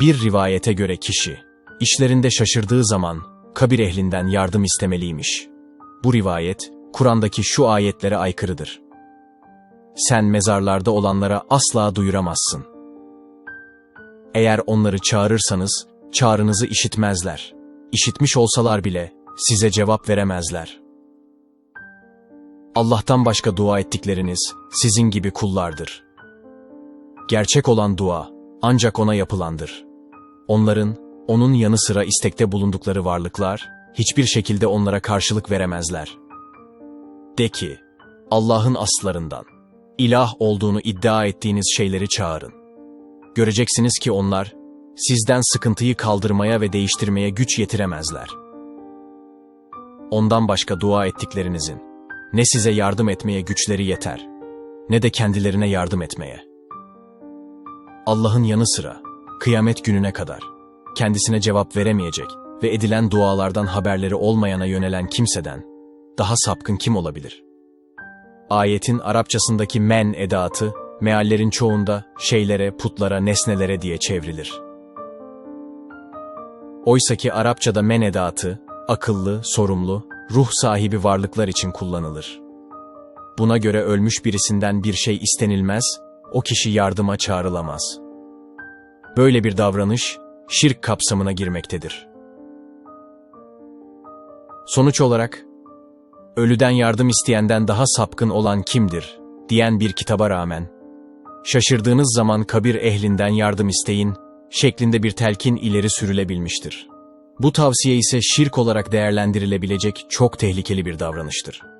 Bir rivayete göre kişi, işlerinde şaşırdığı zaman kabir ehlinden yardım istemeliymiş. Bu rivayet, Kur'an'daki şu ayetlere aykırıdır. Sen mezarlarda olanlara asla duyuramazsın. Eğer onları çağırırsanız, çağrınızı işitmezler. İşitmiş olsalar bile size cevap veremezler. Allah'tan başka dua ettikleriniz sizin gibi kullardır. Gerçek olan dua ancak ona yapılandır. Onların, onun yanı sıra istekte bulundukları varlıklar, hiçbir şekilde onlara karşılık veremezler. De ki, Allah'ın aslarından, ilah olduğunu iddia ettiğiniz şeyleri çağırın. Göreceksiniz ki onlar, sizden sıkıntıyı kaldırmaya ve değiştirmeye güç yetiremezler. Ondan başka dua ettiklerinizin, ne size yardım etmeye güçleri yeter, ne de kendilerine yardım etmeye. Allah'ın yanı sıra, kıyamet gününe kadar, kendisine cevap veremeyecek ve edilen dualardan haberleri olmayana yönelen kimseden, daha sapkın kim olabilir? Ayetin Arapçasındaki men edatı, meallerin çoğunda şeylere, putlara, nesnelere diye çevrilir. Oysaki Arapçada men edatı, akıllı, sorumlu, ruh sahibi varlıklar için kullanılır. Buna göre ölmüş birisinden bir şey istenilmez, o kişi yardıma çağrılamaz. Böyle bir davranış, şirk kapsamına girmektedir. Sonuç olarak, ölüden yardım isteyenden daha sapkın olan kimdir, diyen bir kitaba rağmen, şaşırdığınız zaman kabir ehlinden yardım isteyin, şeklinde bir telkin ileri sürülebilmiştir. Bu tavsiye ise şirk olarak değerlendirilebilecek çok tehlikeli bir davranıştır.